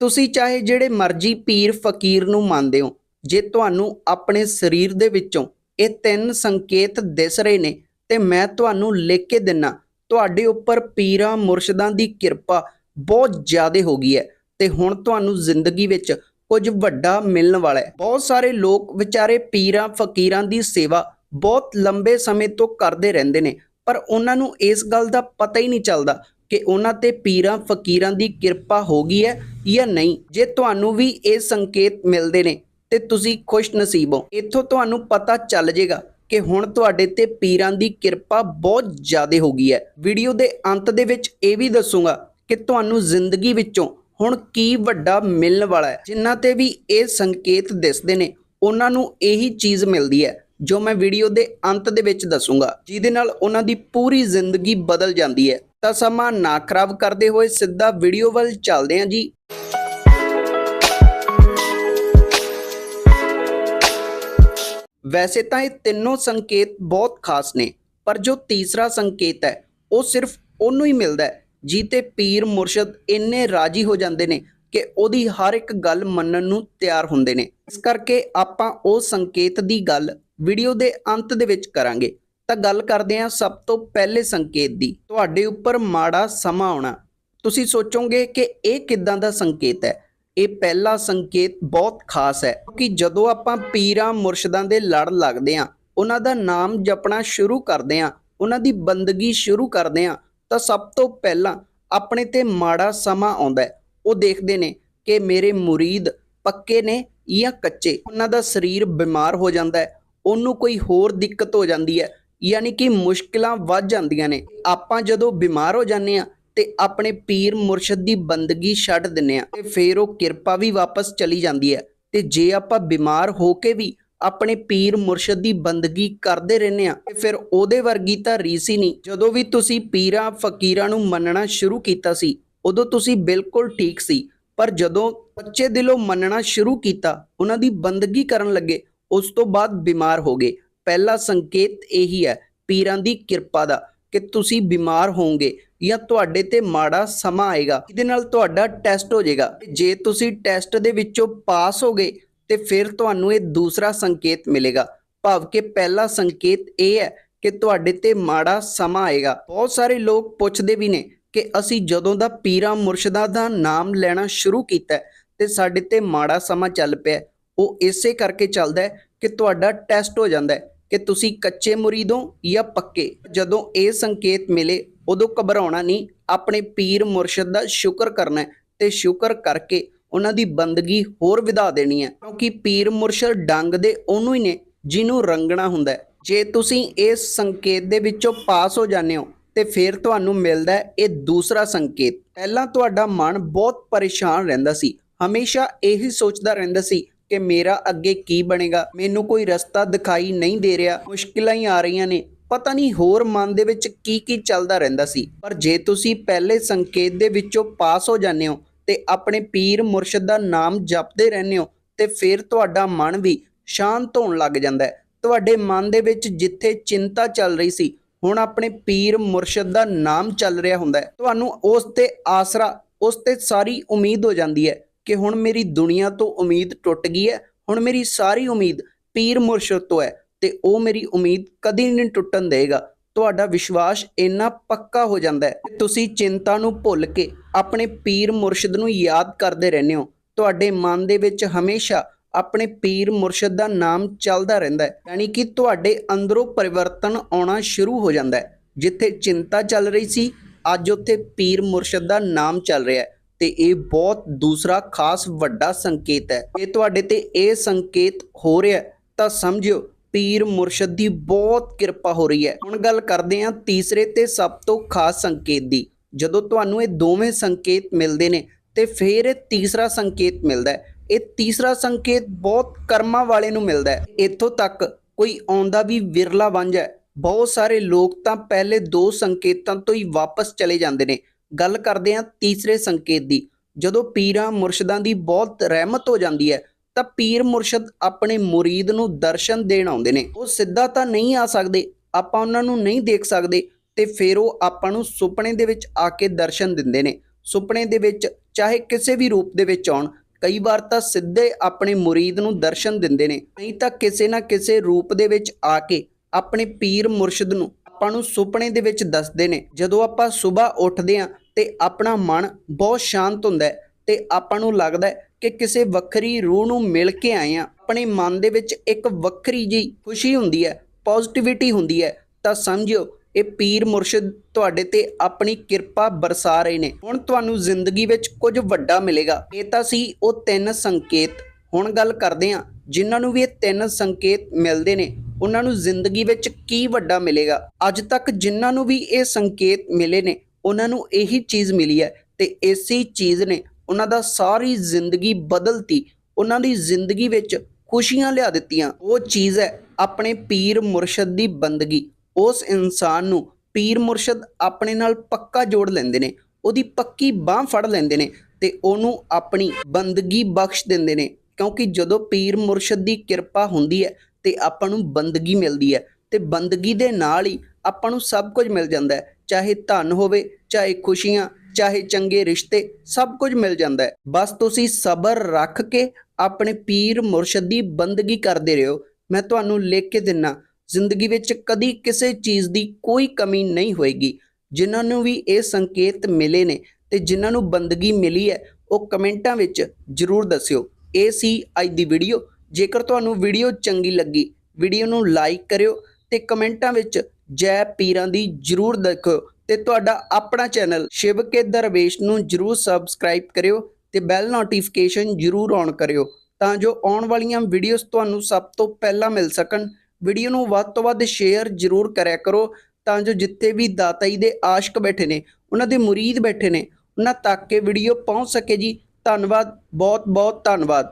ਤੁਸੀਂ ਚਾਹੇ ਜਿਹੜੇ ਮਰਜ਼ੀ ਪੀਰ ਫਕੀਰ ਨੂੰ ਮੰਨਦੇ ਹੋ, ਜੇ ਤੁਹਾਨੂੰ ਆਪਣੇ ਸਰੀਰ ਦੇ ਵਿੱਚੋਂ ਇਹ ਤਿੰਨ ਸੰਕੇਤ ਦਿਸ ਰਹੇ ਨੇ, ਤੇ ਮੈਂ ਤੁਹਾਨੂੰ ਲਿਖ ਕੇ ਦਿੰਨਾ, ਤੁਹਾਡੇ ਉੱਪਰ ਪੀਰਾਂ ਮੁਰਸ਼ਦਾਂ ਦੀ ਕਿਰਪਾ ਬਹੁਤ ਜ਼ਿਆਦਾ ਹੋ ਗਈ ਹੈ, ਤੇ ਹੁਣ ਤੁਹਾਨੂੰ ਜ਼ਿੰਦਗੀ ਵਿੱਚ ਕੁਝ ਵੱਡਾ ਮਿਲਣ ਵਾਲਾ ਹੈ। ਬਹੁਤ ਸਾਰੇ ਲੋਕ ਵਿਚਾਰੇ ਪੀਰਾਂ ਫਕੀਰਾਂ ਦੀ ਸੇਵਾ ਬਹੁਤ ਲੰਬੇ ਸਮੇਂ ਤੋਂ ਕਰਦੇ ਰਹਿੰਦੇ ਨੇ ਪਰ ਉਹਨਾਂ ਨੂੰ ਇਸ ਗੱਲ ਦਾ ਪਤਾ ਹੀ ਨਹੀਂ ਚੱਲਦਾ ਕਿ ਉਹਨਾਂ ਤੇ ਪੀਰਾਂ ਫਕੀਰਾਂ ਦੀ ਕਿਰਪਾ ਹੋ ਗਈ ਹੈ ਜਾਂ ਨਹੀਂ। ਜੇ ਤੁਹਾਨੂੰ ਵੀ ਇਹ ਸੰਕੇਤ ਮਿਲਦੇ ਨੇ ਤੇ ਤੁਸੀਂ ਖੁਸ਼ ਨਸੀਬ ਹੋ। ਇੱਥੋਂ ਤੁਹਾਨੂੰ ਪਤਾ ਚੱਲ ਜਾਏਗਾ ਕਿ ਹੁਣ ਤੁਹਾਡੇ ਤੇ ਪੀਰਾਂ ਦੀ ਕਿਰਪਾ ਬਹੁਤ ਜ਼ਿਆਦਾ ਹੋ ਗਈ ਹੈ। ਵੀਡੀਓ ਦੇ ਅੰਤ ਦੇ ਵਿੱਚ ਇਹ ਵੀ ਦੱਸੂਗਾ ਕਿ ਤੁਹਾਨੂੰ ਜ਼ਿੰਦਗੀ ਵਿੱਚੋਂ ਹੁਣ ਕੀ ਵੱਡਾ ਮਿਲਣ ਵਾਲਾ ਹੈ। ਜਿਨ੍ਹਾਂ ਤੇ ਵੀ ਇਹ ਸੰਕੇਤ ਦਿਸਦੇ ਨੇ, ਉਹਨਾਂ ਨੂੰ ਇਹੀ ਚੀਜ਼ ਮਿਲਦੀ ਹੈ ਜੋ ਮੈਂ ਵੀਡੀਓ ਦੇ ਅੰਤ ਦੇ ਵਿੱਚ ਦੱਸੂਗਾ, ਜਿਹਦੇ ਨਾਲ ਉਹਨਾਂ ਦੀ ਪੂਰੀ ਜ਼ਿੰਦਗੀ ਬਦਲ ਜਾਂਦੀ ਹੈ। ਤਾਂ ਸਮਾਂ ਨਾ ਖਰਾਬ ਕਰਦੇ ਹੋਏ ਸਿੱਧਾ ਵੀਡੀਓ ਵੱਲ ਚੱਲਦੇ ਹਾਂ ਜੀ। ਵੈਸੇ ਤਾਂ ਇਹ ਤਿੰਨੋਂ ਸੰਕੇਤ ਬਹੁਤ ਖਾਸ ਨੇ, ਪਰ ਜੋ ਤੀਸਰਾ ਸੰਕੇਤ ਹੈ, ਉਹ ਸਿਰਫ ਉਹਨੂੰ ਹੀ ਮਿਲਦਾ ਹੈ ਜੀ ਪੀਰ ਮੁਰਸ਼ਦ ਇੰਨੇ ਰਾਜੀ ਹੋ ਜਾਂਦੇ ਨੇ ਕਿ ਉਹਦੀ ਹਰ ਇੱਕ ਗੱਲ ਮੰਨਣ ਨੂੰ ਤਿਆਰ ਹੁੰਦੇ ਨੇ। ਇਸ ਕਰਕੇ ਆਪਾਂ ਉਹ ਸੰਕੇਤ ਦੀ ਗੱਲ ਵੀਡੀਓ ਦੇ ਅੰਤ ਦੇ ਵਿੱਚ ਕਰਾਂਗੇ। ਤਾਂ ਗੱਲ ਕਰਦੇ ਹਾਂ ਸਭ ਤੋਂ ਪਹਿਲੇ ਸੰਕੇਤ ਦੀ। ਤੁਹਾਡੇ ਉੱਪਰ ਮਾੜਾ ਸਮਾਂ ਆਉਣਾ। ਤੁਸੀਂ ਸੋਚੋਗੇ ਕਿ ਇਹ ਕਿੱਦਾਂ ਦਾ ਸੰਕੇਤ ਹੈ? ਇਹ ਪਹਿਲਾ ਸੰਕੇਤ ਬਹੁਤ ਖਾਸ ਹੈ। ਕਿ ਜਦੋਂ ਆਪਾਂ ਪੀਰਾਂ ਮੁਰਸ਼ਿਦਾਂ ਦੇ ਲੜ ਲੱਗਦੇ ਆਂ ਉਹਨਾਂ ਦਾ ਨਾਮ ਜਪਣਾ ਸ਼ੁਰੂ ਕਰਦੇ ਆਂ ਉਹਨਾਂ ਦੀ ਬੰਦਗੀ ਸ਼ੁਰੂ ਕਰਦੇ ਆਂ ਤਾਂ ਸਭ ਤੋਂ ਪਹਿਲਾਂ ਆਪਣੇ ਤੇ ਮਾੜਾ ਸਮਾਂ ਆਉਂਦਾ ਹੈ। ਉਹ ਦੇਖਦੇ ਨੇ ਕਿ ਮੇਰੇ ਮੁਰੀਦ ਪੱਕੇ ਨੇ ਜਾਂ ਕੱਚੇ। ਉਹਨਾਂ ਦਾ ਸਰੀਰ ਬਿਮਾਰ ਹੋ ਜਾਂਦਾ ਹੈ, ਉਹਨੂੰ ਕੋਈ ਹੋਰ ਦਿੱਕਤ ਹੋ ਜਾਂਦੀ ਹੈ, ਯਾਨੀ ਕਿ ਮੁਸ਼ਕਲਾਂ ਵੱਧ ਜਾਂਦੀਆਂ ਨੇ। ਆਪਾਂ ਜਦੋਂ ਬਿਮਾਰ ਹੋ ਜਾਂਦੇ ਆ ਤੇ ਆਪਣੇ ਪੀਰ ਮੁਰਸ਼ਦ ਦੀ ਬੰਦਗੀ ਛੱਡ ਦਿੰਨੇ ਆ ਤੇ ਫੇਰ ਉਹ ਕਿਰਪਾ ਵੀ ਵਾਪਸ ਚਲੀ ਜਾਂਦੀ ਹੈ। ਤੇ ਜੇ ਆਪਾਂ ਬਿਮਾਰ ਹੋ ਕੇ ਵੀ ਆਪਣੇ ਪੀਰ ਮੁਰਸ਼ਦ ਦੀ ਬੰਦਗੀ ਕਰਦੇ ਰਹਿੰਦੇ ਆ ਤੇ ਫਿਰ ਉਹਦੇ ਵਰਗੀ ਤਾਂ ਰੀਸ ਹੀ ਨਹੀਂ। ਜਦੋਂ ਵੀ ਤੁਸੀਂ ਪੀਰਾਂ, ਫਕੀਰਾਂ ਨੂੰ ਮੰਨਣਾ ਸ਼ੁਰੂ ਕੀਤਾ ਸੀ ਉਦੋਂ ਤੁਸੀਂ ਬਿਲਕੁਲ ਠੀਕ ਸੀ। ਪਰ ਜਦੋਂ ਬੱਚੇ ਦਿਲੋਂ ਮੰਨਣਾ ਸ਼ੁਰੂ ਕੀਤਾ, ਉਹਨਾਂ ਦੀ ਬੰਦਗੀ ਕਰਨ ਲੱਗੇ, ਉਸ ਤੋਂ ਬਾਅਦ ਬਿਮਾਰ ਹੋ ਗਏ। ਪਹਿਲਾ ਸੰਕੇਤ ਇਹੀ ਹੈ, ਪੀਰਾਂ ਦੀ ਕਿਰਪਾ ਦਾ, ਕਿ ਤੁਸੀਂ ਬਿਮਾਰ ਹੋਵੋਗੇ ਜਾਂ ਤੁਹਾਡੇ ਤੇ ਮਾੜਾ ਸਮਾਂ ਆਏਗਾ। ਇਹਦੇ ਨਾਲ ਤੁਹਾਡਾ ਟੈਸਟ ਹੋ ਜਾਏਗਾ। ਜੇ ਤੁਸੀਂ ਟੈਸਟ ਦੇ ਵਿੱਚੋਂ ਪਾਸ ਹੋ ਗਏ, ਤੇ ਫਿਰ ਤੁਹਾਨੂੰ ਇਹ ਦੂਸਰਾ ਸੰਕੇਤ ਮਿਲੇਗਾ। ਭਾਵ ਕਿ ਪਹਿਲਾ ਸੰਕੇਤ ਇਹ ਹੈ ਕਿ ਤੁਹਾਡੇ ਤੇ ਮਾੜਾ ਸਮਾਂ ਆਏਗਾ। ਬਹੁਤ ਸਾਰੇ ਲੋਕ ਪੁੱਛਦੇ ਵੀ ਨੇ ਕਿ ਅਸੀਂ ਜਦੋਂ ਦਾ ਪੀਰਾਂ ਮੁਰਸ਼ਿਦਾਂ ਦਾ ਨਾਮ ਲੈਣਾ ਸ਼ੁਰੂ ਕੀਤਾ ਹੈ ਤੇ ਸਾਡੇ ਤੇ ਮਾੜਾ ਸਮਾਂ ਚੱਲ ਪਿਆ ਉਹ ਇਸੇ ਕਰਕੇ ਚੱਲਦਾ ਹੈ ਕਿ ਤੁਹਾਡਾ ਟੈਸਟ ਹੋ ਜਾਂਦਾ ਹੈ ਕਿ ਤੁਸੀਂ ਕੱਚੇ ਮੁਰੀਦ ਹੋ ਜਾਂ ਪੱਕੇ। ਜਦੋਂ ਇਹ ਸੰਕੇਤ ਮਿਲੇ, ਉਦੋਂ ਘਬਰਾਉਣਾ ਨਹੀਂ, ਆਪਣੇ ਪੀਰ ਮੁਰਸ਼ਦ ਦਾ ਸ਼ੁਕਰ ਕਰਨਾ ਹੈ ਤੇ ਸ਼ੁਕਰ ਕਰਕੇ ਉਹਨਾਂ ਦੀ ਬੰਦਗੀ ਹੋਰ ਵਧਾ ਦੇਣੀ ਹੈ। ਕਿਉਂਕਿ ਪੀਰ ਮੁਰਸ਼ਦ ਡੰਗ ਦੇ ਉਹਨੂੰ ਹੀ ਨੇ, ਜਿਹਨੂੰ ਰੰਗਣਾ ਹੁੰਦਾ ਜੇ ਤੁਸੀਂ ਇਸ ਸੰਕੇਤ ਦੇ ਵਿੱਚੋਂ ਪਾਸ ਹੋ ਜਾਂਦੇ ਹੋ ਤੇ ਫਿਰ ਤੁਹਾਨੂੰ ਮਿਲਦਾ ਇਹ ਦੂਸਰਾ ਸੰਕੇਤ। ਪਹਿਲਾਂ ਤੁਹਾਡਾ ਮਨ ਬਹੁਤ ਪਰੇਸ਼ਾਨ ਰਹਿੰਦਾ ਸੀ। ਹਮੇਸ਼ਾ ਇਹੀ ਸੋਚਦਾ ਰਹਿੰਦਾ ਸੀ ਕਿ ਮੇਰਾ ਅੱਗੇ ਕੀ ਬਣੇਗਾ। ਮੈਨੂੰ ਕੋਈ ਰਸਤਾ ਦਿਖਾਈ ਨਹੀਂ ਦੇ ਰਿਹਾ। ਮੁਸ਼ਕਿਲਾਂ ਹੀ ਆ ਰਹੀਆਂ ਨੇ। ਪਤਾ ਨਹੀਂ ਹੋਰ ਮਨ ਦੇ ਵਿੱਚ ਕੀ ਕੀ ਚੱਲਦਾ ਰਹਿੰਦਾ ਸੀ। ਪਰ ਜੇ ਤੁਸੀਂ ਪਹਿਲੇ ਸੰਕੇਤ ਦੇ ਵਿੱਚੋਂ ਪਾਸ ਹੋ ਜਾਂਦੇ ਹੋ ਤੇ ਆਪਣੇ ਪੀਰ ਮੁਰਸ਼ਿਦ ਦਾ ਨਾਮ ਜਪਦੇ ਰਹਿੰਦੇ ਹੋ ਤੇ ਫਿਰ ਤੁਹਾਡਾ ਮਨ ਵੀ ਸ਼ਾਂਤ ਹੋਣ ਲੱਗ ਜਾਂਦਾ ਹੈ। ਤੁਹਾਡੇ ਮਨ ਦੇ ਵਿੱਚ ਜਿੱਥੇ ਚਿੰਤਾ ਚੱਲ ਰਹੀ ਸੀ ਹੁਣ ਆਪਣੇ ਪੀਰ ਮੁਰਸ਼ਿਦ ਦਾ ਨਾਮ ਚੱਲ ਰਿਹਾ ਹੁੰਦਾ ਹੈ। ਤੁਹਾਨੂੰ ਉਸ ਤੇ ਆਸਰਾ, ਉਸ ਤੇ ਸਾਰੀ ਉਮੀਦ ਹੋ ਜਾਂਦੀ ਹੈ ਕਿ ਹੁਣ ਮੇਰੀ ਦੁਨੀਆ ਤੋਂ ਉਮੀਦ ਟੁੱਟ ਗਈ ਹੈ, ਹੁਣ ਮੇਰੀ ਸਾਰੀ ਉਮੀਦ ਪੀਰ ਮੁਰਸ਼ਿਦ ਤੋਂ ਹੈ ਤੇ ਉਹ ਮੇਰੀ ਉਮੀਦ ਕਦੀ ਨਹੀਂ ਟੁੱਟਣ ਦੇਗਾ ਤੁਹਾਡਾ ਵਿਸ਼ਵਾਸ ਇੰਨਾ ਪੱਕਾ ਹੋ ਜਾਂਦਾ ਹੈ ਤੁਸੀਂ ਚਿੰਤਾ ਨੂੰ ਭੁੱਲ ਕੇ ਆਪਣੇ ਪੀਰ ਮੁਰਸ਼ਿਦ ਨੂੰ ਯਾਦ ਕਰਦੇ ਰਹਿੰਦੇ ਹੋ। ਤੁਹਾਡੇ ਮਨ ਦੇ ਵਿੱਚ ਹਮੇਸ਼ਾ ਆਪਣੇ ਪੀਰ ਮੁਰਸ਼ਿਦ ਦਾ ਨਾਮ ਚੱਲਦਾ ਰਹਿੰਦਾ ਹੈ। ਯਾਨੀ ਕਿ ਤੁਹਾਡੇ ਅੰਦਰੋਂ ਪਰਿਵਰਤਨ ਆਉਣਾ ਸ਼ੁਰੂ ਹੋ ਜਾਂਦਾ ਹੈ। ਜਿੱਥੇ ਚਿੰਤਾ ਚੱਲ ਰਹੀ ਸੀ, ਅੱਜ ਉੱਥੇ ਪੀਰ ਮੁਰਸ਼ਿਦ ਦਾ ਨਾਮ ਚੱਲ ਰਿਹਾ ਹੈ। ਤੇ ਇਹ ਬਹੁਤ ਦੂਸਰਾ ਖਾਸ ਵੱਡਾ ਸੰਕੇਤ ਹੈ। ਜੇ ਤੁਹਾਡੇ ਤੇ ਇਹ ਸੰਕੇਤ ਹੋ ਰਿਹਾ ਤਾਂ ਸਮਝਿਓ, ਪੀਰ ਮੁਰਸ਼ਦ ਦੀ ਬਹੁਤ ਕਿਰਪਾ ਹੋ ਰਹੀ ਹੈ। ਹੁਣ ਗੱਲ ਕਰਦੇ ਹਾਂ ਤੀਸਰੇ ਤੇ ਸਭ ਤੋਂ ਖਾਸ ਸੰਕੇਤ ਦੀ। ਜਦੋਂ ਤੁਹਾਨੂੰ ਇਹ ਦੋਵੇਂ ਸੰਕੇਤ ਮਿਲਦੇ ਨੇ, ਤੇ ਫਿਰ ਇਹ ਤੀਸਰਾ ਸੰਕੇਤ ਮਿਲਦਾ ਹੈ। ਇਹ ਤੀਸਰਾ ਸੰਕੇਤ ਬਹੁਤ ਕਰਮਾਂ ਵਾਲੇ ਨੂੰ ਮਿਲਦਾ ਹੈ। ਇੱਥੋਂ ਤੱਕ ਕੋਈ ਆਉਂਦਾ ਵੀ ਵਿਰਲਾ ਵੰਜ ਹੈ। ਬਹੁਤ ਸਾਰੇ ਲੋਕ ਤਾਂ ਪਹਿਲੇ ਦੋ ਸੰਕੇਤਾਂ ਤੋਂ ਹੀ ਵਾਪਸ ਚਲੇ ਜਾਂਦੇ ਨੇ। ਗੱਲ ਕਰਦੇ ਹਾਂ ਤੀਸਰੇ ਸੰਕੇਤ ਦੀ। ਜਦੋਂ ਪੀਰਾਂ ਮੁਰਸ਼ਿਦਾਂ ਦੀ ਬਹੁਤ ਰਹਿਮਤ ਹੋ ਜਾਂਦੀ ਹੈ, ਤਾਂ ਪੀਰ ਮੁਰਸ਼ਿਦ ਆਪਣੇ ਮੁਰੀਦ ਨੂੰ ਦਰਸ਼ਨ ਦੇਣ ਆਉਂਦੇ ਨੇ। ਉਹ ਸਿੱਧਾ ਤਾਂ ਨਹੀਂ ਆ ਸਕਦੇ, ਆਪਾਂ ਉਹਨਾਂ ਨੂੰ ਨਹੀਂ ਦੇਖ ਸਕਦੇ ਤੇ ਫਿਰ ਉਹ ਆਪਾਂ ਨੂੰ ਸੁਪਨੇ ਦੇ ਵਿੱਚ ਆ ਕੇ ਦਰਸ਼ਨ ਦਿੰਦੇ ਨੇ। ਸੁਪਨੇ ਦੇ ਵਿੱਚ ਚਾਹੇ ਕਿਸੇ ਵੀ ਰੂਪ ਦੇ ਵਿੱਚ ਆਉਣ ਕਈ ਵਾਰ ਤਾਂ ਸਿੱਧੇ ਆਪਣੇ ਮੁਰੀਦ ਨੂੰ ਦਰਸ਼ਨ ਦਿੰਦੇ ਨੇ, ਨਹੀਂ ਤਾਂ ਕਿਸੇ ਨਾ ਕਿਸੇ ਰੂਪ ਦੇ ਵਿੱਚ ਆ ਕੇ ਆਪਣੇ ਪੀਰ ਮੁਰਸ਼ਿਦ ਨੂੰ ਆਪਾਂ ਨੂੰ ਸੁਪਨੇ ਦੇ ਵਿੱਚ ਦੱਸਦੇ ਨੇ। ਜਦੋਂ ਆਪਾਂ ਸਵੇਰ ਉੱਠਦੇ ਹਾਂ ਤੇ ਆਪਣਾ ਮਨ ਬਹੁਤ ਸ਼ਾਂਤ ਹੁੰਦਾ ਹੈ ਤੇ ਆਪਾਂ ਨੂੰ ਲੱਗਦਾ ਕਿ ਕਿਸੇ ਵੱਖਰੀ ਰੂਹ ਨੂੰ ਮਿਲ ਕੇ ਆਏ ਆ ਆਪਣੇ ਮਨ ਦੇ ਵਿੱਚ ਇੱਕ ਵੱਖਰੀ ਜੀ ਖੁਸ਼ੀ ਹੁੰਦੀ ਹੈ ਪੋਜ਼ਿਟਿਵਿਟੀ ਹੁੰਦੀ ਹੈ, ਤਾਂ ਸਮਝਿਓ ਇਹ ਪੀਰ ਮੁਰਸ਼ਿਦ ਤੁਹਾਡੇ ਤੇ ਆਪਣੀ ਕਿਰਪਾ ਬਰਸਾ ਰਹੇ ਨੇ। ਹੁਣ ਤੁਹਾਨੂੰ ਜ਼ਿੰਦਗੀ ਵਿੱਚ ਕੁਝ ਵੱਡਾ ਮਿਲੇਗਾ। ਇਹ ਤਾਂ ਸੀ ਉਹ ਤਿੰਨ ਸੰਕੇਤ। ਹੁਣ ਗੱਲ ਕਰਦੇ ਹਾਂ, ਜਿਨ੍ਹਾਂ ਨੂੰ ਵੀ ਇਹ ਤਿੰਨ ਸੰਕੇਤ ਮਿਲਦੇ ਨੇ, ਉਹਨਾਂ ਨੂੰ ਜ਼ਿੰਦਗੀ ਵਿੱਚ ਕੀ ਵੱਡਾ ਮਿਲੇਗਾ? ਅੱਜ ਤੱਕ ਜਿਨ੍ਹਾਂ ਨੂੰ ਵੀ ਇਹ ਸੰਕੇਤ ਮਿਲੇ ਨੇ, ਉਹਨਾਂ ਨੂੰ ਇਹੀ ਚੀਜ਼ ਮਿਲੀ ਹੈ ਤੇ ਇਸੇ ਚੀਜ਼ ਨੇ। ਉਹਨਾਂ ਦਾ ਸਾਰੀ ਜ਼ਿੰਦਗੀ ਬਦਲਤੀ, ਉਹਨਾਂ ਦੀ ਜ਼ਿੰਦਗੀ ਵਿੱਚ ਖੁਸ਼ੀਆਂ ਲਿਆ ਦਿੱਤੀਆਂ। ਉਹ ਚੀਜ਼ ਹੈ ਆਪਣੇ ਪੀਰ ਮੁਰਸ਼ਦ ਦੀ ਬੰਦਗੀ। ਉਸ ਇਨਸਾਨ ਨੂੰ ਪੀਰ ਮੁਰਸ਼ਦ ਆਪਣੇ ਨਾਲ ਪੱਕਾ ਜੋੜ ਲੈਂਦੇ ਨੇ, ਉਹਦੀ ਪੱਕੀ ਬਾਹ ਫੜ ਲੈਂਦੇ ਨੇ ਤੇ ਉਹਨੂੰ ਆਪਣੀ ਬੰਦਗੀ ਬਖਸ਼ ਦਿੰਦੇ ਨੇ, ਕਿਉਂਕਿ ਜਦੋਂ ਪੀਰ ਮੁਰਸ਼ਦ ਦੀ ਕਿਰਪਾ ਹੁੰਦੀ ਹੈ ਤੇ ਆਪਾਂ ਨੂੰ ਬੰਦਗੀ ਮਿਲਦੀ ਹੈ ਤੇ ਬੰਦਗੀ ਦੇ ਨਾਲ ਹੀ ਆਪਾਂ ਨੂੰ ਸਭ ਕੁਝ ਮਿਲ ਜਾਂਦਾ ਹੈ, ਚਾਹੇ ਧਨ ਹੋਵੇ, ਚਾਹੇ ਖੁਸ਼ੀਆਂ, ਚਾਹੇ ਚੰਗੇ ਰਿਸ਼ਤੇ, ਸਭ ਕੁਝ ਮਿਲ ਜਾਂਦਾ ਹੈ। ਬਸ ਤੁਸੀਂ ਸਬਰ ਰੱਖ ਕੇ ਆਪਣੇ ਪੀਰ ਮੁਰਸ਼ਦ ਦੀ ਬੰਦਗੀ ਕਰਦੇ ਰਹੋ। ਮੈਂ ਤੁਹਾਨੂੰ ਲਿਖ ਕੇ ਦਿੰਨਾ ਜ਼ਿੰਦਗੀ ਵਿੱਚ ਕਦੀ ਕਿਸੇ ਚੀਜ਼ ਦੀ ਕੋਈ ਕਮੀ ਨਹੀਂ ਹੋਏਗੀ। ਜਿਨ੍ਹਾਂ ਨੂੰ ਵੀ ਇਹ ਸੰਕੇਤ ਮਿਲੇ ਨੇ ਤੇ ਜਿਨ੍ਹਾਂ ਨੂੰ ਬੰਦਗੀ ਮਿਲੀ ਹੈ, ਉਹ ਕਮੈਂਟਾਂ ਵਿੱਚ ਜਰੂਰ ਦੱਸਿਓ। ਇਹ ਸੀ ਅੱਜ ਦੀ ਵੀਡੀਓ। ਜੇਕਰ ਤੁਹਾਨੂੰ ਵੀਡੀਓ ਚੰਗੀ ਲੱਗੀ, ਵੀਡੀਓ ਨੂੰ ਲਾਈਕ ਕਰਿਓ ਤੇ ਕਮੈਂਟਾਂ ਵਿੱਚ ਜੈ ਪੀਰਾਂ ਦੀ ਜਰੂਰ ਦੇਖਿਓ ਤੇ ਤੁਹਾਡਾ ਆਪਣਾ ਚੈਨਲ ਸ਼ਿਵ ਕੇ ਦਰਵੇਸ਼ ਨੂੰ ਜਰੂਰ ਸਬਸਕ੍ਰਾਈਬ ਕਰਿਓ ਤੇ ਬੈਲ ਨੋਟੀਫਿਕੇਸ਼ਨ ਜਰੂਰ ਔਨ ਕਰਿਓ ਤਾਂ ਜੋ ਆਉਣ ਵਾਲੀਆਂ ਵੀਡੀਓਜ਼ ਤੁਹਾਨੂੰ ਸਭ ਤੋਂ ਪਹਿਲਾਂ ਮਿਲ ਸਕਣ। ਵੀਡੀਓ ਨੂੰ ਵੱਧ ਤੋਂ ਵੱਧ ਸ਼ੇਅਰ ਜਰੂਰ ਕਰਿਆ ਕਰੋ ਤਾਂ ਜੋ ਜਿੱਥੇ ਵੀ ਦਾਤਾਈ ਦੇ ਆਸ਼ਕ ਬੈਠੇ ਨੇ, ਉਹਨਾਂ ਦੇ ਮੁਰੀਦ ਬੈਠੇ ਨੇ, ਉਹਨਾਂ ਤੱਕ ਇਹ ਵੀਡੀਓ ਪਹੁੰਚ ਸਕੇ ਜੀ। ਧੰਨਵਾਦ ਬਹੁਤ ਬਹੁਤ ਧੰਨਵਾਦ।